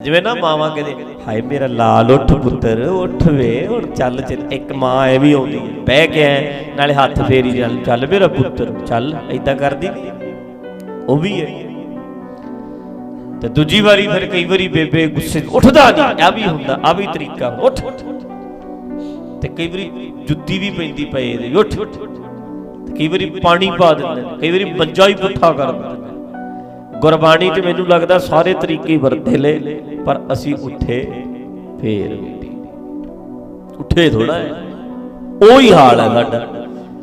ਜਿਵੇਂ ਨਾ ਮਾਵਾਂ ਕਹਿੰਦੇ ਹਾਏ ਮੇਰਾ ਲਾਲ ਉੱਠ ਪੁੱਤਰ ਉੱਠ ਵੇ ਹੁਣ ਚੱਲ ਚੱਲ ਇੱਕ ਮਾਂ ਐ ਵੀ ਆਉਂਦੀ ਹੈ ਬਹਿ ਕੇ ਐਂ, ਨਾਲੇ ਹੱਥ ਫੇਰੀ ਚੱਲ ਚੱਲ ਮੇਰਾ ਪੁੱਤਰ ਚੱਲ ਐਦਾਂ ਕਰਦੀ। ਉਹ ਵੀ ਹੈ। ਤੇ ਦੂਜੀ ਵਾਰੀ ਫਿਰ ਕਈ ਵਾਰੀ ਬੇਬੇ ਗੁੱਸੇ ਉੱਠਦਾ ਨਹੀਂ ਆ ਵੀ ਹੁੰਦਾ ਆ ਵੀ ਤਰੀਕਾ ਉੱਠ। ਤੇ ਕਈ ਵਾਰੀ ਜੁੱਤੀ ਵੀ ਪੈਂਦੀ ਪਏ ਇਹਦੇ ਉੱਠ। ਤੇ ਕਈ ਵਾਰੀ ਪਾਣੀ ਪਾ ਦਿੰਦੇ ਕਈ ਵਾਰੀ ਮੰਜਾ ਹੀ ਪੁੱਠਾ ਕਰ ਦਿੰਦੇ ਗੁਰਬਾਣੀ 'ਚ ਮੈਨੂੰ ਲੱਗਦਾ ਸਾਰੇ ਤਰੀਕੇ ਵਰਤੇ ਲੈ ਪਰ ਅਸੀਂ ਉੱਠੇ ਫੇਰ ਵੀ ਉੱਠੇ ਥੋੜਾ ਉਹੀ ਹਾਲ ਹੈ ਸਾਡਾ।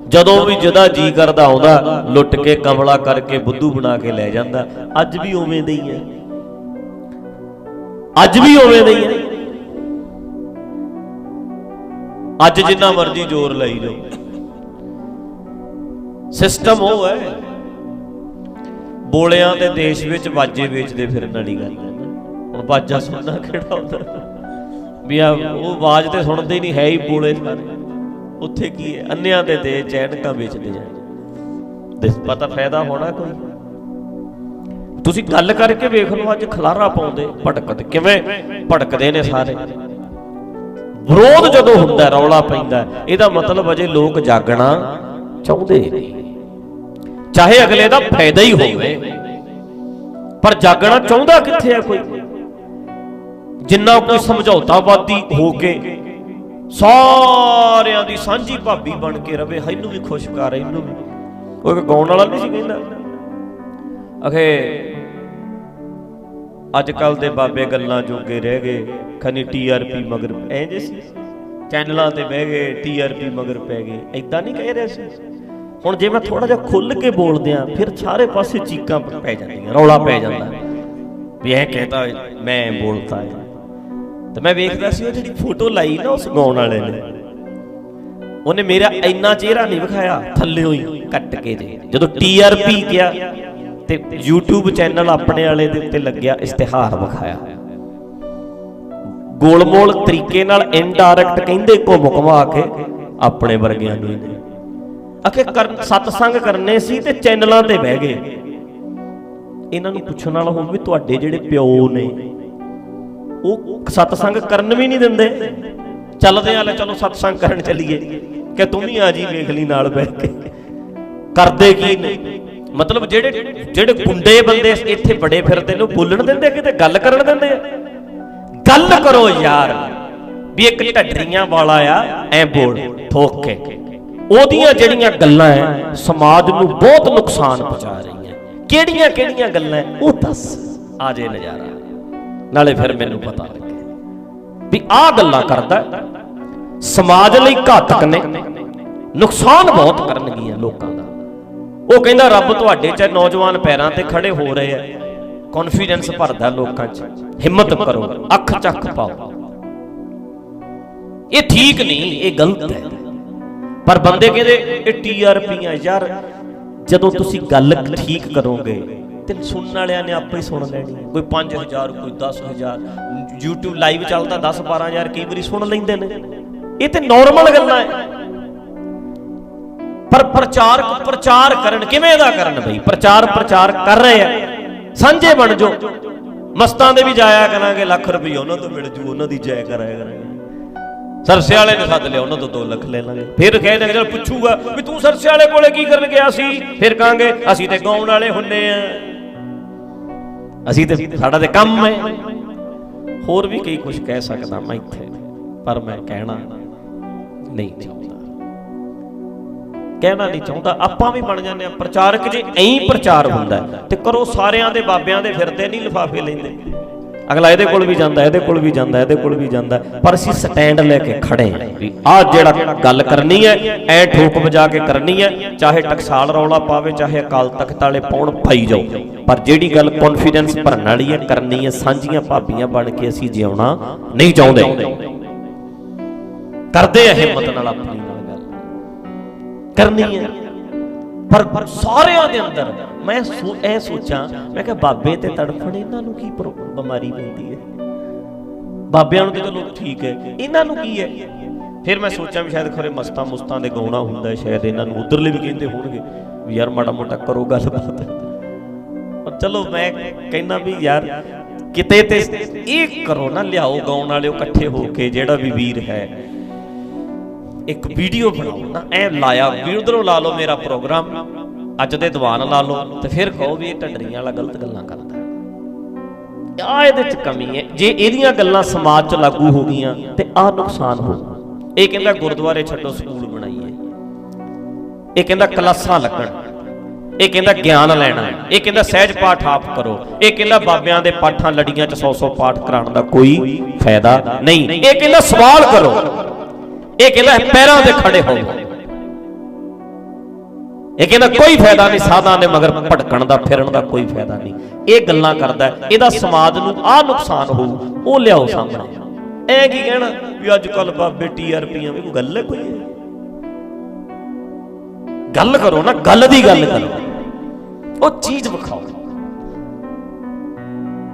ਜਦੋਂ ਵੀ ਜਦਾ ਜੀ ਕਰਦਾ ਆਉਂਦਾ, ਲੁੱਟ ਕੇ ਕਮਲਾ ਕਰਕੇ ਬੁੱਧੂ ਬਣਾ ਕੇ ਲੈ ਜਾਂਦਾ। ਅੱਜ ਵੀ ਉਵੇਂ ਦੇ ਹੀ ਹੈ। ਅੱਜ ਵੀ ਉਵੇਂ ਦੇ ਹੀ ਹੈ। ਅੱਜ ਜਿੰਨਾ ਮਰਜ਼ੀ ਜ਼ੋਰ ਲਾਈ ਜਾਓ ਸਿਸਟਮ ਉਹ ਹੈ। ਬੋਲਿਆਂ ਦੇ ਦੇਸ਼ ਵਿੱਚ ਬਾਜੇ ਵੇਚਦੇ ਫਿਰਨ ਵਾਲੀ ਗੱਲ ਹੈ। ਨਾ। ਹੁਣ ਬਾਜਾ ਸੁਣਨਾ ਕਿਹੜਾ ਹੁੰਦਾ? ਵੀ ਆ, ਉਹ ਆਵਾਜ਼ ਤੇ ਸੁਣਦੇ ਹੀ ਨਹੀਂ, ਹੈ ਹੀ ਬੋਲੇ ਸਾਰੇ ਉੱਥੇ ਕੀ ਹੈ? ਅੰਨਿਆਂ ਦੇ ਤੇ ਚੈਨਕਾਂ ਵੇਚਦੇ ਆ। ਦੇ ਪਤਾ ਫਾਇਦਾ ਹੋਣਾ ਕੋਈ? ਤੁਸੀਂ ਗੱਲ ਕਰਕੇ ਵੇਖ ਲਓ, ਅੱਜ ਖਲਾਰਾ ਪਾਉਂਦੇ ਭਟਕਦੇ ਕਿਵੇਂ? ਭਟਕਦੇ ਨੇ ਸਾਰੇ। ਵਿਰੋਧ ਜਦੋਂ ਹੁੰਦਾ, ਰੌਲਾ ਪੈਂਦਾ, ਇਹਦਾ ਮਤਲਬ ਅਜੇ ਲੋਕ ਜਾਗਣਾ ਚਾਹੁੰਦੇ ਨਹੀਂ। ਚਾਹੇ ਅਗਲੇ ਦਾ ਫਾਇਦਾ ਹੀ ਹੋਵੇ, ਪਰ ਜਾਗਣਾ ਚਾਹੁੰਦਾ ਕਿੱਥੇ ਹੈ ਕੋਈ? ਜਿੰਨਾ ਕੋਈ ਸਮਝੌਤਾਵਾਦੀ ਹੋ ਕੇ ਸਾਰਿਆਂ ਦੀ ਸਾਂਝੀ ਭਾਬੀ ਬਣ ਕੇ ਰਵੇ, ਇਹਨੂੰ ਵੀ ਖੁਸ਼ ਕਰ, ਇਹਨੂੰ ਵੀ। ਉਹ ਗਾਉਣ ਵਾਲਾ ਨਹੀਂ ਸੀ ਕਹਿੰਦਾ। ਅਖੇ ਅੱਜ ਕੱਲ ਦੇ ਬਾਬੇ ਗੱਲਾਂ ਜੋਗੇ ਰਹਿ ਗਏ, ਖਨੀ ਟੀਆਰਪੀ ਮਗਰ ਐਂ ਜੇ ਸੀ। ਚੈਨਲਾਂ ਤੇ ਬਹਿ ਗਏ ਟੀਆਰਪੀ ਮਗਰ ਪੈ ਗਏ ਐਦਾਂ ਨਹੀਂ ਕਹਿ ਰਿਹਾ ਸੀ। ਹੁਣ ਜੇ ਮੈਂ ਥੋੜਾ ਜਿਹਾ ਖੁੱਲ ਕੇ ਬੋਲਦਿਆਂ ਫਿਰ ਸਾਰੇ ਪਾਸੇ ਚੀਕਾਂ ਪੈ ਜਾਂਦੀਆਂ, ਰੌਲਾ ਪੈ ਜਾਂਦਾ। ਵੀ ਇਹ ਕਹਤਾ ਮੈਂ ਬੋਲਤਾ ਹੈ ਤੇ ਮੈਂ ਵੇਖਦਾ ਸੀ ਉਹ ਜਿਹੜੀ ਫੋਟੋ ਲਾਈ ਨਾ ਉਸ ਗਾਉਣ ਵਾਲੇ ਨੇ। ਉਹਨੇ ਮੇਰਾ ਇੰਨਾ ਚਿਹਰਾ ਨਹੀਂ ਵਿਖਾਇਆ ਥੱਲਿਓਂ ਹੀ ਕੱਟ ਕੇ ਜੇ ਜਦੋਂ ਟੀਆਰਪੀ ਗਿਆ ਤੇ YouTube ਚੈਨਲ ਆਪਣੇ ਵਾਲੇ ਦੇ ਉੱਤੇ ਲੱਗਿਆ, ਇਸ਼ਤਿਹਾਰ ਵਿਖਾਇਆ। ਗੋਲਮੋਲ ਤਰੀਕੇ ਨਾਲ ਇਨਡਾਇਰੈਕਟ ਕਹਿੰਦੇ ਘੁੰਮ ਘੁਮਾ ਕੇ ਆਪਣੇ ਵਰਗਿਆਂ ਨੂੰ। ਅਖੇ ਕਰਨ ਸਤਸੰਗ ਕਰਨੇ ਸੀ ਤੇ ਚੈਨਲਾਂ ਤੇ ਬਹਿ ਗਏ। ਇਹਨਾਂ ਨੂੰ ਪੁੱਛਣ ਵਾਲਾ ਹੋਵੇ ਵੀ ਤੁਹਾਡੇ ਜਿਹੜੇ ਪਿਓ ਨੇ, ਉਹ ਸਤਸੰਗ ਕਰਨ ਵੀ ਨਹੀਂ ਦਿੰਦੇ। ਚੱਲਦੇ ਆ ਲੈ, ਚਲੋ ਸਤਸੰਗ ਕਰਨ ਚੱਲੀਏ। ਕਿ ਤੂੰ ਵੀ ਆ ਜੀ ਵੇਖ ਲਈ ਨਾਲ ਬਹਿ ਕੇ। ਕਰਦੇ ਕੀ ਨੇ? ਮਤਲਬ ਜਿਹੜੇ ਜਿਹੜੇ ਗੁੰਡੇ ਬੰਦੇ ਇੱਥੇ ਬੜੇ ਫਿਰਦੇ ਨੇ, ਉਹ ਬੋਲਣ ਦਿੰਦੇ ਕਿਤੇ ਗੱਲ ਕਰਨ ਦਿੰਦੇ ਆ? ਗੱਲ ਕਰੋ ਯਾਰ, ਵੀ ਇੱਕ ਢੱਡਰੀਆਂ ਵਾਲਾ ਆ, ਐ ਬੋਲ ਠੋਕ ਕੇ। ਉਹਦੀਆਂ ਜਿਹੜੀਆਂ ਗੱਲਾਂ ਹੈ ਸਮਾਜ ਨੂੰ ਬਹੁਤ ਨੁਕਸਾਨ ਪਹੁੰਚਾ ਰਹੀਆਂ। ਕਿਹੜੀਆਂ ਕਿਹੜੀਆਂ ਗੱਲਾਂ ਉਹ ਦੱਸ। ਆ ਜੇ ਨਜ਼ਾਰਾ। ਨਾਲੇ ਫਿਰ ਮੈਨੂੰ ਪਤਾ ਲੱਗੇ ਵੀ ਆਹ ਗੱਲਾਂ ਕਰਦਾ ਸਮਾਜ ਲਈ ਘਾਤਕ ਨੇ। ਨੁਕਸਾਨ ਬਹੁਤ ਕਰਨਗੀਆਂ ਲੋਕਾਂ ਦਾ। ਉਹ ਕਹਿੰਦਾ, ਰੱਬ ਤੁਹਾਡੇ ਚ ਨੌਜਵਾਨ ਪੈਰਾਂ ਤੇ ਖੜੇ ਹੋ ਰਹੇ ਆ ਕੌਨਫੀਡੈਂਸ ਭਰਦਾ ਲੋਕਾਂ 'ਚ। ਹਿੰਮਤ ਕਰੋ। ਅੱਖ ਚੱਕ ਪਾਓ। ਇਹ ਠੀਕ ਨਹੀਂ, ਇਹ ਗਲਤ ਹੈ ਪਰ ਬੰਦੇ ਕਹਿੰਦੇ ਇਹ ਟੀਆਰਪੀਆਂ ਯਾਰ ਜਦੋਂ ਤੁਸੀਂ ਗੱਲ ਠੀਕ ਕਰੋਗੇ ਤੇ ਸੁਣਨ ਵਾਲਿਆਂ ਨੇ ਆਪੇ ਹੀ ਸੁਣ ਲੈਣੀ। ਕੋਈ 5000 ਕੋਈ 10000 YouTube ਲਾਈਵ ਚੱਲਦਾ 10 12000 ਕਈ ਵਾਰੀ ਸੁਣ ਲੈਂਦੇ ਨੇ। ਇਹ ਤੇ ਨਾਰਮਲ ਗੱਲਾਂ ਹੈ। ਪਰ ਪ੍ਰਚਾਰ ਪ੍ਰਚਾਰ ਕਰਨ ਕਿਵੇਂ ਦਾ ਕਰਨ ਬਈ? ਪ੍ਰਚਾਰ ਪ੍ਰਚਾਰ ਕਰ ਰਹੇ ਆ। ਸਾਂਝੇ ਬਣ ਜੋ ਮਸਤਾਂ ਦੇ ਵੀ ਜਾਇਆ ਕਰਾਂਗੇ ਲੱਖ ਰੁਪਏ ਉਹਨਾਂ ਤੋਂ ਮਿਲ ਜੂ ਉਹਨਾਂ ਦੀ ਜੈ ਕਰਾਇਆ ਕਰਾਂਗੇ। ਸਰਸੇ ਵਾਲੇ ਨੇ ਸੱਦ ਲਿਆ, ਉਹਨਾਂ ਤੋਂ 2 ਲੱਖ ਲੈ ਲਾਂਗੇ। ਫਿਰ ਕਹਿ ਦੇਣਗੇ ਚਲ ਪੁੱਛੂਗਾ ਵੀ ਤੂੰ ਸਰਸੇ ਵਾਲੇ ਕੋਲੇ ਕੀ ਕਰਨ ਗਿਆ ਸੀ? ਫਿਰ ਕਹਾਂਗੇ, ਅਸੀਂ ਤੇ ਗਾਉਣ ਵਾਲੇ ਹੁੰਨੇ ਆ। ਅਸੀਂ ਤੇ ਸਾਡਾ ਤੇ ਕੰਮ ਹੈ। ਹੋਰ ਵੀ ਕਈ ਕੁਝ ਕਹਿ ਸਕਦਾ ਮੈਂ ਇੱਥੇ, ਪਰ ਮੈਂ ਕਹਿਣਾ ਨਹੀਂ ਚਾਹੁੰਦਾ। ਕਹਿਣਾ ਨਹੀਂ ਚਾਹੁੰਦਾ, ਆਪਾਂ ਵੀ ਬਣ ਜਾਂਦੇ ਆ ਪ੍ਰਚਾਰਕ ਜੇ ਐਂ ਪ੍ਰਚਾਰ ਹੁੰਦਾ ਤੇ ਕਰੋ ਸਾਰਿਆਂ ਦੇ ਬਾਬਿਆਂ ਦੇ ਫਿਰਦੇ, ਨਹੀਂ ਲਿਫਾਫੇ ਲੈਂਦੇ। ਅਗਲਾ ਇਹਦੇ ਕੋਲ ਵੀ ਜਾਂਦਾ, ਇਹਦੇ ਕੋਲ ਵੀ ਜਾਂਦਾ, ਇਹਦੇ ਕੋਲ ਵੀ ਜਾਂਦਾ। ਪਰ ਅਸੀਂ ਸਟੈਂਡ ਲੈ ਕੇ ਖੜੇ ਵੀ ਆਹ ਜਿਹੜਾ ਗੱਲ ਕਰਨੀ ਹੈ, ਐ ਠੋਕ ਵਜਾ ਕੇ ਕਰਨੀ ਹੈ, ਚਾਹੇ ਟਕਸਾਲ ਰੌਲਾ ਪਾਵੇ, ਚਾਹੇ ਅਕਾਲ ਤਖਤ ਵਾਲੇ ਪਾਉਣ ਪਾਈ ਜਾਓ। ਪਰ ਜਿਹੜੀ ਗੱਲ ਕੌਨਫੀਡੈਂਸ ਭਰਨ ਵਾਲੀ ਹੈ, ਕਰਨੀ ਹੈ, ਸਾਂਝੀਆਂ ਭਾਬੀਆਂ ਬਣ ਕੇ ਅਸੀਂ ਜਿਉਣਾ ਨਹੀਂ ਚਾਹੁੰਦੇ। ਕਰਦੇ ਆ ਹਿੰਮਤ ਨਾਲ ਆਪਣੀ ਗੱਲ। ਕਰਨੀ ਹੈ। ਪਰ ਸਾਰਿਆਂ ਦੇ ਅੰਦਰ ਮੈਂ ਇਹ ਸੋਚਾਂ ਮੈਂ ਕਿਹਾ ਬਾਬੇ ਤੇ ਤੜਫਣ ਇਹਨਾਂ ਨੂੰ ਕੀ ਬਿਮਾਰੀ ਪੈਂਦੀ ਹੈ? ਬਾਬਿਆਂ ਨੂੰ ਤੇ ਚਲੋ ਠੀਕ ਹੈ। ਇਹਨਾਂ ਨੂੰ ਕੀ ਹੈ? ਫਿਰ ਮੈਂ ਸੋਚਾਂ ਵੀ ਸ਼ਾਇਦ ਖਰੇ ਮਸਤਾਂ ਮੁਸਤਾਂ ਦੇ ਗਾਉਣਾ ਹੁੰਦਾ ਹੈ, ਸ਼ਾਇਦ ਇਹਨਾਂ ਨੂੰ ਉਧਰਲੇ ਵੀ ਕਹਿੰਦੇ ਹੋਣਗੇ ਵੀ ਯਾਰ ਮਾੜਾ ਮੋਟਾ ਕਰੋ ਗੱਲਬਾਤ। ਪਰ ਚਲੋ ਮੈਂ ਕਹਿੰਦਾ ਵੀ ਯਾਰ ਕਿਤੇ ਤੇ ਇਹ ਕਰੋ ਨਾ ਲਿਆਓ ਗਾਉਣ ਵਾਲਿਓ ਇਕੱਠੇ ਹੋ ਕੇ ਜਿਹੜਾ ਵੀ ਵੀਰ ਹੈ। ਇੱਕ ਵੀਡੀਓ ਬਣਾਓ ਨਾ, ਐ ਲਾਇਆ, ਵੀ ਲਾ ਲਓ ਮੇਰਾ ਪ੍ਰੋਗਰਾਮ, ਅੱਜ ਦੇ ਦੀਵਾਨ ਲਾ ਲਓ, ਤੇ ਫਿਰ ਕਹੋ ਵੀ ਇਹ ਢੱਡਰੀਆਂ ਵਾਲਾ ਗਲਤ ਗੱਲਾਂ ਕਰਦਾ। ਆ ਇਹਦੇ ਚ ਕਮੀ ਹੈ। ਜੇ ਇਹਦੀਆਂ ਗੱਲਾਂ ਸਮਾਜ ਚ ਲਾਗੂ ਹੋ ਗਈਆਂ, ਤੇ ਆ ਨੁਕਸਾਨ ਹੋ ਇਹ ਕਹਿੰਦਾ ਗੁਰਦੁਆਰੇ ਛੱਡੋ, ਸਕੂਲ ਬਣਾਈਏ। ਇਹ ਕਹਿੰਦਾ ਕਲਾਸਾਂ ਲੱਗਣ। ਇਹ ਕਹਿੰਦਾ ਗਿਆਨ ਲੈਣਾ। ਇਹ ਕਹਿੰਦਾ ਸਹਿਜ ਪਾਠ ਆਪ ਕਰੋ। ਇਹ ਕਹਿੰਦਾ ਬਾਬਿਆਂ ਦੇ ਪਾਠਾਂ ਲੜੀਆਂ ਚ 100-100 ਪਾਠ ਕਰਾਉਣ ਦਾ ਕੋਈ ਫਾਇਦਾ ਨਹੀਂ। ਇਹ ਕਹਿੰਦਾ ਸਵਾਲ ਕਰੋ। ਇਹ ਕਹਿੰਦਾ ਪੈਰਾਂ ਤੇ ਖੜੇ ਹੋ ਇਹ ਕਹਿੰਦਾ ਕੋਈ ਫਾਇਦਾ ਨਹੀਂ ਸਾਧਾਂ ਦੇ ਮਗਰ ਭਟਕਣ ਦਾ, ਫਿਰਨ ਦਾ ਕੋਈ ਫਾਇਦਾ ਨਹੀਂ। ਇਹ ਗੱਲਾਂ ਕਰਦਾ ਇਹਦਾ ਸਮਾਜ ਨੂੰ ਆਹ ਨੁਕਸਾਨ ਹੋਊ, ਉਹ ਲਿਆਓ ਸਾਹਮਣੇ। ਐ ਕੀ ਕਹਿਣਾ ਵੀ ਅੱਜ ਕੱਲ ਬਾਬੇ ਟੀਆਰਪੀਆਂ ਵੀ ਕੋਈ ਗੱਲ ਹੈ ਗੱਲ ਕਰੋ ਨਾ, ਗੱਲ ਦੀ ਗੱਲ ਕਰੋ। ਉਹ ਚੀਜ਼ ਵਿਖਾਓ।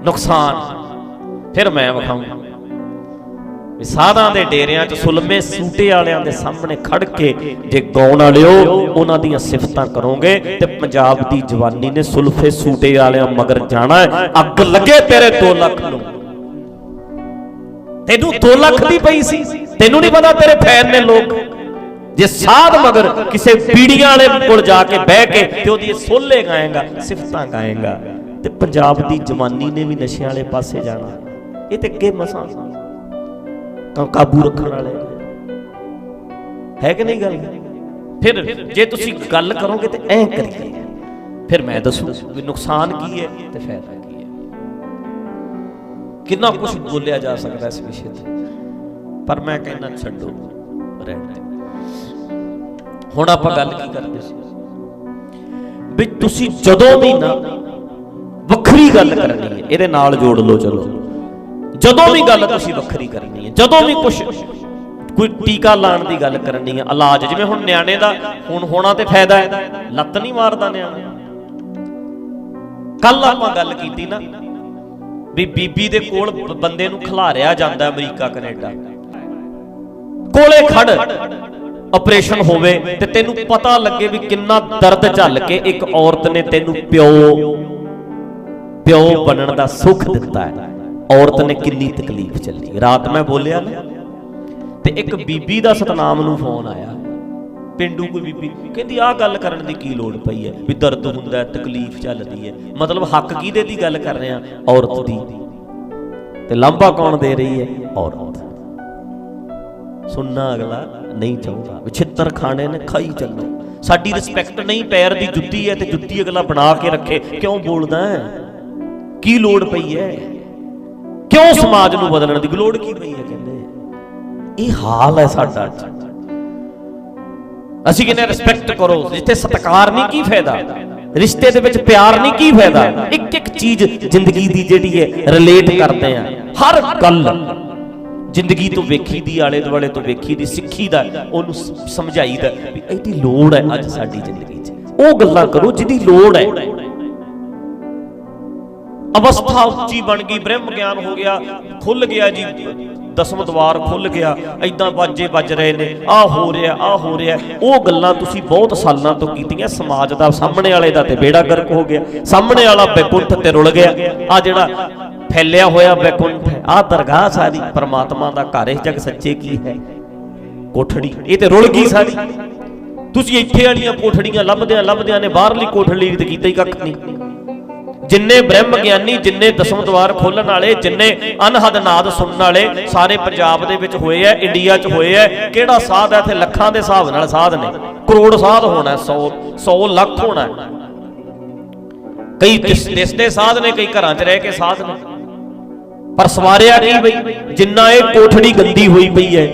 ਨੁਕਸਾਨ। ਫਿਰ ਮੈਂ ਵਿਖਾਉਂਗਾ ਵੀ ਸਾਧਾਂ ਦੇ ਡੇਰਿਆਂ 'ਚ ਸੁਲਮੇ ਸੂਟੇ ਵਾਲਿਆਂ ਦੇ ਸਾਹਮਣੇ ਖੜ ਕੇ ਜੇ ਗਾਉਣ ਵਾਲਿਓ, ਉਹਨਾਂ ਦੀਆਂ ਸਿਫਤਾਂ ਕਰੋਗੇ ਤੇ ਪੰਜਾਬ ਦੀ ਜਵਾਨੀ ਨੇ ਸੁਲਫੇ ਸੂਟੇ ਵਾਲਿਆਂ ਮਗਰ ਜਾਣਾ ਅੱਗ ਲੱਗੇ ਤੇਰੇ 2 ਲੱਖ ਨੂੰ। ਤੈਨੂੰ 2 ਲੱਖ ਦੀ ਪਈ ਸੀ। ਤੈਨੂੰ ਨਹੀਂ ਪਤਾ ਤੇਰੇ ਫੈਨ ਨੇ ਲੋਕ। ਜੇ ਸਾਧ ਮਗਰ ਕਿਸੇ ਪੀੜੀਆਂ ਵਾਲੇ ਕੋਲ ਜਾ ਕੇ ਬਹਿ ਕੇ ਤੇ ਉਹਦੀ ਸੋਲੇ ਗਾਏਗਾ, ਸਿਫਤਾਂ ਗਾਏਗਾ, ਤੇ ਪੰਜਾਬ ਦੀ ਜਵਾਨੀ ਨੇ ਵੀ ਨਸ਼ਿਆਂ ਵਾਲੇ ਪਾਸੇ ਜਾਣਾ। ਇਹ ਤੇ ਅੱਗੇ ਮਸਾਂ ਤਾਂ ਕਾਬੂ ਰੱਖਣ ਵਾਲੇ ਹੈ ਕਿ ਨਹੀਂ ਗੱਲ? ਫਿਰ ਜੇ ਤੁਸੀਂ ਗੱਲ ਕਰੋਗੇ ਤੇ ਐਂ ਕਰੀਏ। ਫਿਰ ਮੈਂ ਦੱਸੂ ਵੀ ਨੁਕਸਾਨ ਕੀ ਹੈ ਤੇ ਫਾਇਦਾ ਕੀ ਹੈ। ਕਿੰਨਾ ਕੁਝ ਬੋਲਿਆ ਜਾ ਸਕਦਾ ਇਸ ਵਿਸ਼ੇ ਤੇ। ਪਰ ਮੈਂ ਕਹਿੰਦਾ ਛੱਡੋ, ਰਹਿਣ ਦਿਓ। ਹੁਣ ਆਪਾਂ ਗੱਲ ਕੀ ਕਰਦੇ ਸੀ? ਵੀ ਤੁਸੀਂ ਜਦੋਂ ਵੀ ਨਾ ਵੱਖਰੀ ਗੱਲ ਕਰਨੀ ਹੈ, ਇਹਦੇ ਨਾਲ ਜੋੜ ਲਓ, ਚਲੋ। ਜਦੋਂ ਵੀ ਗੱਲ ਤੁਸੀਂ ਵੱਖਰੀ ਕਰਨੀ ਹੈ ਜਦੋਂ ਵੀ ਕੁਝ ਕੋਈ ਟੀਕਾ ਲਾਉਣ ਦੀ ਗੱਲ ਕਰਨੀ ਹੈ ਇਲਾਜ ਜਿਵੇਂ ਹੁਣ ਨਿਆਣੇ ਦਾ ਹੁਣ ਹੋਣਾ ਤੇ ਫਾਇਦਾ ਹੈ ਲੱਤ ਨਹੀਂ ਮਾਰਦਾ ਨਿਆਣਾ। ਕੱਲ ਆਪਾਂ ਗੱਲ ਕੀਤੀ ਨਾ ਵੀ ਬੀਬੀ ਦੇ ਕੋਲ ਬੰਦੇ ਨੂੰ ਖਿਲਾਰਿਆ ਜਾਂਦਾ ਅਮਰੀਕਾ ਕੈਨੇਡਾ। ਕੋਲੇ ਖੜ ਆਪਰੇਸ਼ਨ ਹੋਵੇ ਤੇ ਤੈਨੂੰ ਪਤਾ ਲੱਗੇ ਵੀ ਕਿੰਨਾ ਦਰਦ ਝੱਲ ਕੇ ਇੱਕ ਔਰਤ ਨੇ ਤੈਨੂੰ ਪਿਓ ਪਿਓ ਬਣਨ ਦਾ ਸੁੱਖ ਦਿੱਤਾ ਹੈ। ਔਰਤ ਨੇ ਕਿੰਨੀ ਤਕਲੀਫ ਚੱਲੀ। ਰਾਤ ਮੈਂ ਬੋਲਿਆ ਨਾ, ਤੇ ਇੱਕ ਬੀਬੀ ਦਾ ਸਤਨਾਮ ਨੂੰ ਫੋਨ ਆਇਆ। ਪਿੰਡੂ ਕੋਈ ਬੀਬੀ ਕਹਿੰਦੀ, ਆਹ ਗੱਲ ਕਰਨ ਦੀ ਕੀ ਲੋੜ ਪਈ ਹੈ? ਵੀ ਦਰਦ ਹੁੰਦਾ ਹੈ, ਤਕਲੀਫ ਚੱਲਦੀ ਹੈ। ਮਤਲਬ ਹੱਕ ਕਿਹਦੇ ਦੀ ਗੱਲ ਕਰ ਰਹੇ ਆ ਔਰਤ ਦੀ। ਤੇ ਲਾਂਭਾ ਕੌਣ ਦੇ ਰਹੀ ਹੈ? ਔਰਤ। ਸੁਣਨਾ ਅਗਲਾ, ਨਹੀਂ ਚਾਹੁੰਦਾ। ਵਿਛਿੱਤਰ ਖਾਣੇ ਨੇ, ਖਾਈ ਚੱਲੋ। ਸਾਡੀ ਰਿਸਪੈਕਟ ਨਹੀਂ, ਪੈਰ ਦੀ ਜੁੱਤੀ ਹੈ ਤੇ ਜੁੱਤੀ ਅਗਲਾ ਬਣਾ ਕੇ ਰੱਖੇ। ਕਿਉਂ ਬੋਲਦਾ ਕੀ ਲੋੜ ਪਈ ਹੈ? ਕਿਉਂ ਸਮਾਜ ਨੂੰ ਬਦਲਣ ਦੀ ਲੋੜ ਕੀ ਪਈ ਹੈ ਕਹਿੰਦੇ? ਇਹ ਹਾਲ ਹੈ ਸਾਡਾ ਅੱਜ। ਅਸੀਂ ਕਹਿੰਦੇ ਰਿਸਪੈਕਟ ਕਰੋ। ਜਿੱਥੇ ਸਤਿਕਾਰ ਨਹੀਂ ਕੀ ਫਾਇਦਾ? ਰਿਸ਼ਤੇ ਦੇ ਵਿੱਚ ਪਿਆਰ ਨਹੀਂ ਕੀ ਫਾਇਦਾ? ਇੱਕ ਇੱਕ ਚੀਜ਼ ਜ਼ਿੰਦਗੀ ਦੀ ਜਿਹੜੀ ਹੈ ਰਿਲੇਟ ਕਰਦੇ ਆ ਹਰ ਗੱਲ ਜ਼ਿੰਦਗੀ ਤੋਂ ਵੇਖੀ ਦੀ ਆਲੇ ਦੁਆਲੇ ਤੋਂ ਵੇਖੀ ਦੀ ਸਿੱਖੀ ਦਾ ਉਹਨੂੰ ਸਮਝਾਈਦਾ ਵੀ ਇਹਦੀ ਲੋੜ ਹੈ ਅੱਜ ਸਾਡੀ ਜ਼ਿੰਦਗੀ 'ਚ। ਉਹ ਗੱਲਾਂ ਕਰੋ ਜਿਹਦੀ ਲੋੜ ਹੈ। ਅਵਸਥਾ ਉੱਚੀ ਬਣ ਗਈ, ਬ੍ਰਹਮ ਗਿਆਨ ਹੋ ਗਿਆ, ਖੁੱਲ ਗਿਆ ਜੀ, ਦਸਮ ਦਵਾਰ ਖੁੱਲ ਗਿਆ ਐਦਾਂ ਬਾਜੇ ਵੱਜ ਰਹੇ ਨੇ, ਆ ਹੋ ਰਿਹਾ, ਆ ਹੋ ਰਿਹਾ, ਉਹ ਗੱਲਾਂ ਤੁਸੀਂ ਬਹੁਤ ਸਾਲਾਂ ਤੋਂ ਕੀਤੀਆਂ, ਸਮਾਜ ਦਾ ਸਾਹਮਣੇ ਵਾਲੇ ਦਾ ਤੇ ਬੇੜਾ ਗਰਕ ਹੋ ਗਿਆ, ਸਾਹਮਣੇ ਵਾਲਾ ਬੈਕੁੰਠ ਤੇ ਰੁਲ ਗਿਆ, ਆ ਜਿਹੜਾ ਫੈਲਿਆ ਹੋਇਆ ਬੈਕੁੰਠ ਹੈ, ਆ ਦਰਗਾਹ ਸਾਰੀ ਪਰਮਾਤਮਾ ਦਾ ਘਰ ਇਹ ਜਗ ਸੱਚੇ ਕੀ ਹੈ? ਕੋਠੜੀ, ਇਹ ਤੇ ਰੁਲ ਗਈ ਸਾਰੀ। ਤੁਸੀਂ ਇੱਥੇ ਵਾਲੀਆਂ ਕੋਠੜੀਆਂ ਲੱਭਦਿਆਂ ਲੱਭਦਿਆਂ ਨੇ ਬਾਹਰਲੀ ਕੋਠੜੀ ਤੇ ਕੀਤਾ ਹੀ ਕੱਖ ਨਹੀਂ। ਜਿੰਨੇ ਬ੍ਰਹਮ ਗਿਆਨੀ ਜਿੰਨੇ ਦਸਮ ਦਵਾਰ ਖੋਲਣ ਵਾਲੇ, ਜਿੰਨੇ ਅਨਹਦ ਨਾਦ ਸੁਣਨ ਵਾਲੇ ਸਾਰੇ ਪੰਜਾਬ ਦੇ ਵਿੱਚ ਹੋਏ ਐ, ਇੰਡੀਆ 'ਚ ਹੋਏ ਐ, ਕਿਹੜਾ ਸਾਧ ਐ ਇੱਥੇ? ਲੱਖਾਂ ਦੇ ਹਿਸਾਬ ਨਾਲ ਸਾਧ ਨੇ। ਕਰੋੜ ਸਾਧ ਹੋਣਾ 100 100 ਲੱਖ ਹੋਣਾ ਕਈ ਦਿਸਦੇ ਸਾਧ ਨੇ, ਕਈ ਘਰਾਂ 'ਚ ਰਹਿ ਕੇ ਸਾਧ ਨੇ। ਪਰ ਸਵਾਰਿਆ ਨਹੀਂ ਬਈ? ਜਿੰਨਾ ਇਹ ਕੋਠੜੀ ਗੰਦੀ ਹੋਈ ਪਈ ਹੈ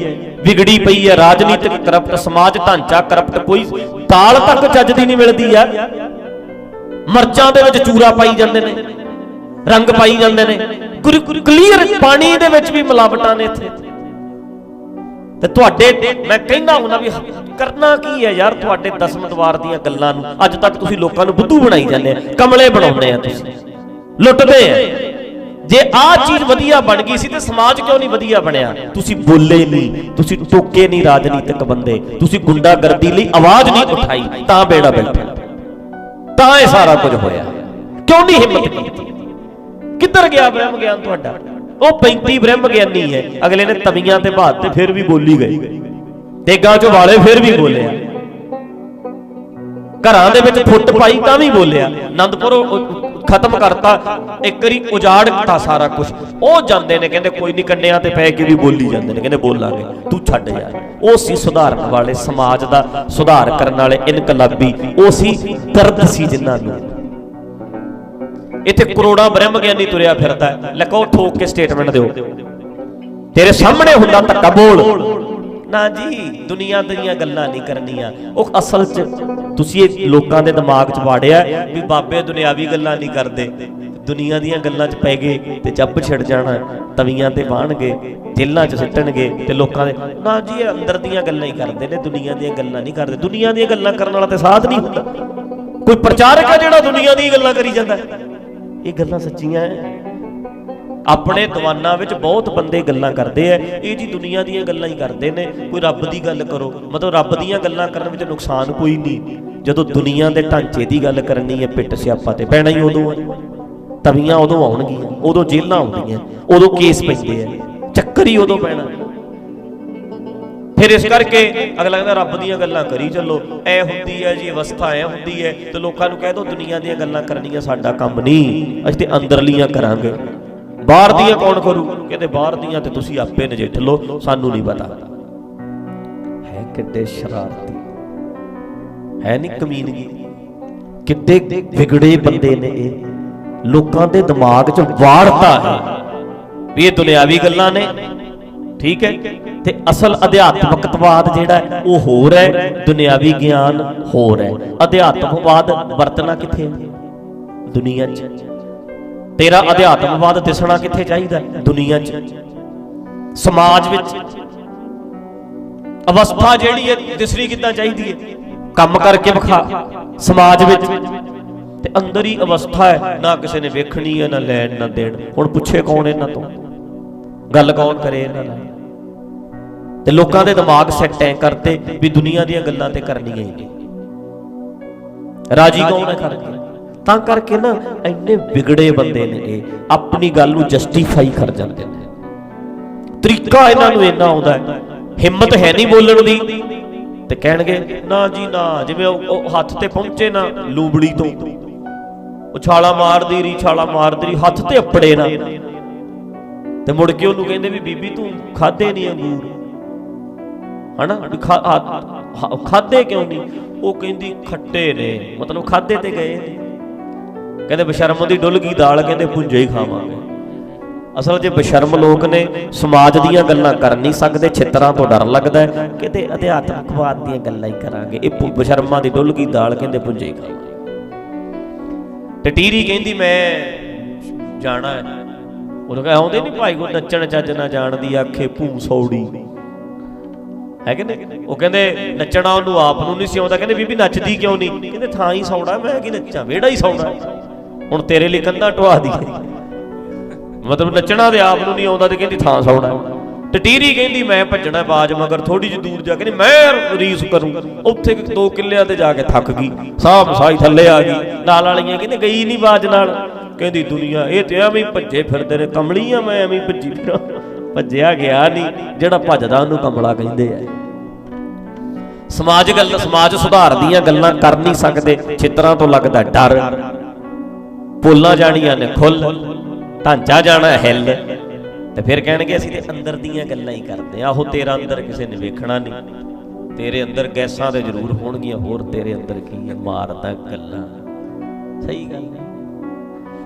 ਵਿਗੜੀ ਪਈ ਹੈ ਰਾਜਨੀਤਿਕ ਕਰਪਟ, ਸਮਾਜ ਢਾਂਚਾ ਕਰਪਟ ਕੋਈ ਤਾਲ ਤੱਕ ਚੱਜ ਦੀ ਨਹੀਂ ਮਿਲਦੀ ਆ। ਮਰਚਾਂ ਦੇ ਵਿੱਚ ਚੂਰਾ ਪਾਈ ਜਾਂਦੇ ਨੇ, ਰੰਗ ਪਾਈ ਜਾਂਦੇ ਨੇ। ਕਲੀਅਰ ਪਾਣੀ ਦੇ ਵਿੱਚ ਵੀ ਮਿਲਾਵਟਾਂ ਨੇ ਇੱਥੇ। ਤੇ ਤੁਹਾਡੇ, ਮੈਂ ਕਹਿੰਦਾ ਹੁੰਦਾ ਵੀ ਕਰਨਾ ਕੀ ਹੈ ਯਾਰ ਤੁਹਾਡੇ ਦਸਮਦਵਾਰ ਦੀਆਂ ਗੱਲਾਂ ਨੂੰ? ਅੱਜ ਤੱਕ ਤੁਸੀਂ ਲੋਕਾਂ ਨੂੰ ਬੁੱਧੂ ਬਣਾਈ ਜਾਂਦੇ ਆ ਕਮਲੇ ਬਣਾਉਂਦੇ ਆ ਤੁਸੀਂ। ਲੁੱਟਦੇ ਆ ਜੇ ਆਹ ਚੀਜ਼ ਵਧੀਆ ਬਣ ਗਈ ਸੀ ਤੇ ਸਮਾਜ ਕਿਉਂ ਨਹੀਂ ਵਧੀਆ ਬਣਿਆ? ਤੁਸੀਂ ਬੋਲੇ ਨਹੀਂ, ਤੁਸੀਂ ਟੋਕੇ ਨਹੀਂ ਰਾਜਨੀਤਿਕ ਬੰਦੇ। ਤੁਸੀਂ ਗੁੰਡਾਗਰਦੀ ਲਈ ਆਵਾਜ਼ ਨਹੀਂ ਉਠਾਈ, ਤਾਂ ਬੇੜਾ ਬੈਠਾ। ਤਾਂ ਇਹ ਸਾਰਾ ਕੁਝ ਹੋਇਆ। ਕਿਉਂ ਨਹੀਂ ਹਿੰਮਤ ਕੀਤੀ? ਕਿੱਧਰ ਗਿਆ ਬ੍ਰਹਮ ਗਿਆਨ ਤੁਹਾਡਾ? ਉਹ 35 ਬ੍ਰਹਮ ਗਿਆਨੀ ਹੈ। ਅਗਲੇ ਨੇ ਤਵੀਆਂ ਤੇ ਬਾਤ ਤੇ ਫਿਰ ਵੀ ਬੋਲੀ ਗਈ ਤੇਗਾਂ ਚੋਂ ਵਾਲੇ ਫਿਰ ਵੀ ਬੋਲਿਆ। ਘਰਾਂ ਦੇ ਵਿੱਚ ਫੁੱਟ ਪਾਈ ਤਾਂ ਵੀ ਬੋਲਿਆ। ਆਨੰਦਪੁਰ ਖਤਮ ਕਰਤਾ, ਇੱਕ ਵਾਰੀ ਉਜਾੜ ਸਾਰਾ ਕੁਝ ਉਹ ਜਾਂਦੇ ਨੇ, ਕਹਿੰਦੇ ਕੋਈ ਨਹੀਂ ਕੰਨਿਆਂ ਤੇ ਪੈ ਕੇ ਵੀ ਬੋਲੀ ਜਾਂਦੇ ਨੇ, ਕਹਿੰਦੇ ਬੋਲਾਂਗੇ, ਤੂੰ ਛੱਡ ਯਾਰ। ਉਹ ਸੀ ਸੁਧਾਰਨ ਵਾਲੇ ਸਮਾਜ ਦਾ ਸੁਧਾਰ ਕਰਨ ਵਾਲੇ ਇਨਕਲਾਬੀ, ਉਹ ਸੀ ਦਰਦ ਸੀ ਜਿਨ੍ਹਾਂ ਨੂੰ। ਇੱਥੇ ਕਰੋੜਾਂ ਬ੍ਰਹਮ ਗਿਆਨੀ ਤੁਰਿਆ ਫਿਰਦਾ ਲੈ ਕਹੋ, ਠੋਕ ਕੇ ਸਟੇਟਮੈਂਟ ਦਿਓ। ਤੇਰੇ ਸਾਹਮਣੇ ਹੁੰਦਾ ਧੱਕਾ ਬੋਲ। ਨਾ ਜੀ, ਦੁਨੀਆ ਦੀਆਂ ਗੱਲਾਂ ਨਹੀਂ ਕਰਨੀਆਂ। ਉਹ ਅਸਲ 'ਚ ਤੁਸੀਂ ਇਹ ਲੋਕਾਂ ਦੇ ਦਿਮਾਗ 'ਚ ਵਾੜਿਆ ਵੀ ਬਾਬੇ ਦੁਨਿਆਵੀ ਗੱਲਾਂ ਨਹੀਂ ਕਰਦੇ। ਦੁਨੀਆ ਦੀਆਂ ਗੱਲਾਂ 'ਚ ਪੈ ਗਏ ਤੇ ਚੱਪ ਛਿੜ ਜਾਣਾ, ਤਵੀਆਂ ਤੇ ਬਾਣਗੇ ਜੇਲਾਂ 'ਚ ਸਿੱਟਣਗੇ ਤੇ ਲੋਕਾਂ ਦੇ ਨਾ ਜੀ, ਇਹ ਅੰਦਰ ਦੀਆਂ ਗੱਲਾਂ ਹੀ ਕਰਦੇ ਨੇ, ਦੁਨੀਆ ਦੀਆਂ ਗੱਲਾਂ ਨਹੀਂ ਕਰਦੇ। ਦੁਨੀਆ ਦੀਆਂ ਗੱਲਾਂ ਕਰਨ ਵਾਲਾ ਤੇ ਸਾਧ ਨਹੀਂ ਹੁੰਦਾ। ਕੋਈ ਪ੍ਰਚਾਰਕ ਹੈ ਜਿਹੜਾ ਦੁਨੀਆ ਦੀਆਂ ਗੱਲਾਂ ਕਰੀ ਜਾਂਦਾ? ਇਹ ਗੱਲਾਂ ਸੱਚੀਆਂ ਹੈ। ਆਪਣੇ ਦੀਵਾਨਾਂ ਵਿੱਚ ਬਹੁਤ ਬੰਦੇ ਗੱਲਾਂ ਕਰਦੇ ਐ। ਇਹ ਜੀ ਦੁਨੀਆ ਦੀਆਂ ਗੱਲਾਂ ਹੀ ਕਰਦੇ ਨੇ। ਕੋਈ ਰੱਬ ਦੀ ਗੱਲ ਕਰੋ। ਮਤਲਬ ਰੱਬ ਦੀਆਂ ਗੱਲਾਂ ਕਰਨ ਵਿੱਚ ਨੁਕਸਾਨ ਕੋਈ ਨਹੀਂ। ਜਦੋਂ ਦੁਨੀਆ ਦੇ ਢਾਂਚੇ ਦੀ ਗੱਲ ਕਰਨੀ ਹੈ ਪਿੱਟ ਸਿਆਪਾ ਤੇ ਪੈਣਾ ਹੀ ਉਦੋਂ ਹੈ ਤਵੀਆਂ ਉਦੋਂ ਆਉਣਗੀਆਂ, ਉਦੋਂ ਜੇਲਾਂ ਆਉਂਦੀਆਂ, ਉਦੋਂ ਕੇਸ ਪੈਂਦੇ ਆ ਚੱਕਰ ਹੀ ਉਦੋਂ ਪੈਣਾ। ਫਿਰ ਇਸ ਕਰਕੇ ਅਗਲਾ ਕਹਿੰਦਾ, ਰੱਬ ਦੀਆਂ ਗੱਲਾਂ ਕਰੀ ਚੱਲੋ। ਐ ਹੁੰਦੀ ਹੈ ਜੀ, ਅਵਸਥਾ ਐ ਹੁੰਦੀ ਹੈ ਤੇ ਲੋਕਾਂ ਨੂੰ ਕਹਿ ਦੋ, ਦੁਨੀਆ ਦੀਆਂ ਗੱਲਾਂ ਕਰਨੀਆਂ ਸਾਡਾ ਕੰਮ ਨਹੀਂ। ਅਸੀਂ ਤੇ ਅੰਦਰਲੀਆਂ ਕਰਾਂਗੇ। ਬਾਹਰ ਦੀਆਂ ਕੌਣ ਕਰੂ? ਕਹਿੰਦੇ ਬਾਹਰ ਦੀਆਂ ਤੇ ਤੁਸੀਂ ਆਪੇ ਨਜਿੱਠ ਲਓ, ਸਾਨੂੰ ਨਹੀਂ ਪਤਾ। ਹੈ ਕਿੱਡੇ ਸ਼ਰਾਰਤੀ। ਹੈ ਨਹੀਂ ਕਮੀਨਗੀ। ਕਿੱਡੇ ਵਿਗੜੇ ਬੰਦੇ ਨੇ ਇਹ। ਲੋਕਾਂ ਦੇ ਦਿਮਾਗ 'ਚ ਵਾੜਤਾ ਹੈ। ਵੀ ਇਹ ਦੁਨਿਆਵੀ ਗੱਲਾਂ ਨੇ। ਠੀਕ ਹੈ? ਤੇ ਅਸਲ ਅਧਿਆਤਮਕਤਵਾਦ ਜਿਹੜਾ ਉਹ ਹੋਰ ਹੈ। ਦੁਨਿਆਵੀ ਗਿਆਨ ਹੋਰ ਹੈ। ਅਧਿਆਤਮਵਾਦ ਵਰਤਣਾ ਕਿੱਥੇ ਹੈ? ਦੁਨੀਆ 'ਚ। ਤੇਰਾ ਅਧਿਆਤਮਵਾਦ ਦਿਸਣਾ ਕਿੱਥੇ ਚਾਹੀਦਾ ਦੁਨੀਆ 'ਚ। ਸਮਾਜ ਵਿੱਚ। ਅਵਸਥਾ ਜਿਹੜੀ ਹੈ, ਦਿਸਣੀ ਕਿੱਦਾਂ ਚਾਹੀਦੀ ਹੈ? ਕੰਮ ਕਰਕੇ ਵਿਖਾ। ਸਮਾਜ ਵਿੱਚ। ਤੇ ਅੰਦਰ ਹੀ ਅਵਸਥਾ ਹੈ। ਨਾ ਕਿਸੇ ਨੇ ਵੇਖਣੀ ਹੈ, ਨਾ ਲੈਣ, ਨਾ ਦੇਣ। ਹੁਣ ਪੁੱਛੇ ਕੌਣ ਇਹਨਾਂ ਤੋਂ? ਗੱਲ ਕੌਣ ਕਰੇ ਇਹਨਾਂ ਨਾਲ? ਤੇ ਲੋਕਾਂ ਦੇ ਦਿਮਾਗ ਸੈੱਟ ਐ ਕਰਤੇ ਵੀ ਦੁਨੀਆ ਦੀਆਂ ਗੱਲਾਂ ਤੇ ਕਰਨੀਆਂ ਹੀ ਰਾਜੀ ਕੌਣ ਹੈ ਕਰਕੇ ਤਾਂ ਕਰਕੇ ਨਾ ਇੰਨੇ ਵਿਗੜੇ ਬੰਦੇ ਨੇ ਇਹ। ਆਪਣੀ ਗੱਲ ਨੂੰ ਜਸਟੀਫਾਈ ਕਰ ਜਾਂਦੇ ਨੇ। ਤਰੀਕਾ ਇਹਨਾਂ ਨੂੰ ਇੰਨਾ ਆਉਂਦਾ ਹੈ। ਹਿੰਮਤ ਹੈ ਨਹੀਂ ਬੋਲਣ ਦੀ। ਤੇ ਕਹਿਣਗੇ, ਨਾ ਜੀ, ਨਾ, ਜਿਵੇਂ ਉਹ ਹੱਥ ਤੇ ਪਹੁੰਚੇ ਨਾ ਲੂਬੜੀ ਤੋਂ। ਉਹ ਛਾਲਾ ਮਾਰਦੀ ਰੀ ਛਾਲਾ ਮਾਰਦੀ ਰੀ ਹੱਥ ਤੇ ਅੱਪੜੇ ਨਾ। ਤੇ ਮੁੜ ਕੇ ਉਹਨੂੰ ਕਹਿੰਦੇ ਵੀ, ਬੀਬੀ ਤੂੰ ਖਾਦੇ ਨਹੀਂ ਅੰਗੂਰ। ਹਨਾ? ਵੀ ਖਾਧੇ ਕਿਉਂ ਨਹੀਂ? ਉਹ ਕਹਿੰਦੀ, ਖੱਟੇ ਨੇ। ਮਤਲਬ ਖਾਦੇ ਤੇ ਗਏ ਨੇ। ਕਹਿੰਦੇ ਬਸ਼ਰਮ ਦੀ ਡੁੱਲ ਗਈ, ਦਾਲ ਕਹਿੰਦੇ ਪੁੰਜੇ ਹੀ ਖਾਵਾਂਗੇ। ਅਸਲ 'ਚ ਬਸ਼ਰਮ ਲੋਕ ਨੇ ਸਮਾਜ ਦੀਆਂ ਗੱਲਾਂ ਕਰ ਨਹੀਂ ਸਕਦੇ, ਛਿੱਤਰਾਂ ਤੋਂ ਡਰ ਲੱਗਦਾ ਹੈ। ਕਿਤੇ ਅਧਿਆਤਮਕਵਾਦ ਦੀਆਂ ਗੱਲਾਂ ਹੀ ਕਰਾਂਗੇ। ਇਹ ਬਸ਼ਰਮਾਂ ਦੀ ਡੁੱਲ ਗਈ, ਦਾਲ ਕਹਿੰਦੇ ਪੁੰਜੇ ਹੀ ਖਾਵਾਂਗੇ। ਤੇ ਕਹਿੰਦੀ, ਮੈਂ ਜਾਣਾ ਹੈ। ਉਦੋਂ ਕਹੇ ਆਉਂਦੇ ਨਹੀਂ ਭਾਈ ਕੋ ਨੱਚਣ ਚੱਜ ਨਾ ਜਾਣਦੀ, ਆਖੇ ਭੂ ਸੌੜੀ। ਹੈ ਕਿ ਨਹੀਂ? ਉਹ ਕਹਿੰਦੇ, ਨੱਚਣਾ ਉਹਨੂੰ ਆਪ ਨੂੰ ਨਹੀਂ ਸੀ ਆਉਂਦਾ। ਕਹਿੰਦੇ, ਬੀਬੀ ਨੱਚਦੀ ਕਿਉਂ ਨਹੀਂ? ਕਹਿੰਦੇ, ਥਾਂ ਹੀ ਸੌੜਾ, ਮੈਂ ਕੀ ਨੱਚਾਂ? ਵਿਹੜਾ ਹੀ ਸੌੜਾ। ਹੁਣ ਤੇਰੇ ਲਈ ਕੰਧਾ ਢਵਾ ਦਈਏ ਮਤਲਬ ਨੱਚਣਾ ਤੇ ਆਪ ਨੂੰ ਨਹੀਂ ਆਉਂਦਾ ਤੇ ਕਹਿੰਦੀ ਥਾਂ ਸੌਣਾ ਟਟੀਰੀ ਕਹਿੰਦੀ, ਮੈਂ ਭੱਜਣਾ ਬਾਜ ਮਗਰ ਥੋੜੀ ਜਿਹੀ ਦੂਰ ਜਾ ਕੇ ਨਹੀਂ, ਮੈਂ ਰੀਸ ਕਰੂੰ। ਉੱਥੇ ਦੋ ਕਿੱਲਿਆਂ ਤੇ ਜਾ ਕੇ ਥੱਕ ਗਈ। ਸਾਹ ਮਸਾਈ ਥੱਲੇ ਆ ਗਈ। ਨਾਲ ਵਾਲੀਆਂ ਕਹਿੰਦੇ, ਗਈ ਨਹੀਂ ਬਾਜ ਨਾਲ। ਕਹਿੰਦੀ, ਦੁਨੀਆ ਇਹ ਤੇ ਐਵੇਂ ਭੱਜੇ ਫਿਰਦੇ ਨੇ ਕਮਲੀ ਆ ਮੈਂ ਐਵੇਂ ਭੱਜੀ ਫਿਰਾਂ। ਭੱਜਿਆ ਗਿਆ ਨਹੀਂ, ਜਿਹੜਾ ਭੱਜਦਾ ਉਹਨੂੰ ਕਮਲਾ ਕਹਿੰਦੇ ਆ। ਸਮਾਜ ਗੱਲ, ਸਮਾਜ ਸੁਧਾਰ ਦੀਆਂ ਗੱਲਾਂ ਕਰ ਨਹੀਂ ਸਕਦੇ, ਛਿੱਤਰਾਂ ਤੋਂ ਲੱਗਦਾ ਡਰ। ਪੋਲਾਂ ਜਾਣੀਆਂ ਨੇ ਖੁੱਲ, ਢਾਂਚਾ ਜਾਣਾ ਹਿੱਲ। ਤੇ ਫਿਰ ਕਹਿਣਗੇ ਅਸੀਂ ਤੇ ਅੰਦਰ ਦੀਆਂ ਗੱਲਾਂ ਹੀ ਕਰਦੇ ਆ ਆਹੋ ਤੇਰਾ ਅੰਦਰ ਕਿਸੇ ਨੇ ਵੇਖਣਾ ਨਹੀਂ। ਤੇਰੇ ਅੰਦਰ ਗੈਸਾਂ ਤੇ ਜ਼ਰੂਰ ਹੋਣਗੀਆਂ, ਹੋਰ ਤੇਰੇ ਅੰਦਰ ਕੀ ਹੈ? ਮਾਰਦਾ ਗੱਲਾਂ। ਸਹੀ ਗੱਲ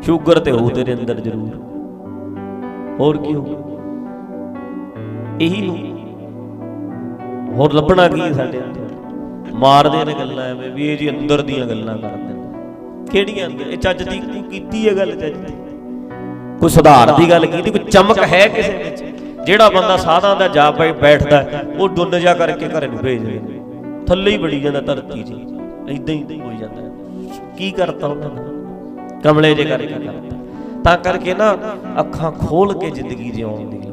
ਸ਼ੂਗਰ ਤੇ ਹੋ ਤੇਰੇ ਅੰਦਰ ਜ਼ਰੂਰ। ਹੋਰ ਕੀ ਹੋਊ? ਇਹੀ ਨੂੰ। ਹੋਰ ਲੱਭਣਾ ਕੀ ਹੈ ਸਾਡੇ ਅੰਦਰ? ਮਾਰਦੇ ਨੇ ਗੱਲਾਂ ਐਵੇਂ ਵੀ, ਇਹ ਜੀ ਅੰਦਰ ਦੀਆਂ ਗੱਲਾਂ ਕਰਦੇ ਕਿਹੜੀਆਂ ਅੰਦਰ ਇਹ ਚੱਜ ਦੀ ਕੀਤੀ ਹੈ ਗੱਲ ਚੱਜ ਦੀ? ਕੋਈ ਸੁਧਾਰ ਦੀ ਗੱਲ ਕੀਤੀ? ਕੋਈ ਚਮਕ ਹੈ ਕਿਸੇ ਵਿੱਚ? ਜਿਹੜਾ ਬੰਦਾ ਸਾਧਾਂ ਦਾ ਜਾ ਪਈ ਬੈਠਦਾ ਉਹ ਡੁੰਨ ਜਾ ਕਰਕੇ ਘਰੇ ਨੂੰ ਭੇਜ ਦਿੰਦੇ ਥੱਲੇ ਹੀ ਬੜੀ ਜਾਂਦਾ ਧਰਤੀ 'ਚ। ਇਦਾਂ ਹੀ ਹੋ ਜਾਂਦਾ ਕੀ ਕਰਤਾ ਉਹਨਾਂ ਨੇ? ਕਮਲੇ ਜੇ ਕਰਕੇ ਕਰਤਾ। ਤਾਂ ਕਰਕੇ ਨਾ ਅੱਖਾਂ ਖੋਲ ਕੇ ਜ਼ਿੰਦਗੀ ਜਿਉਣ ਦੀ।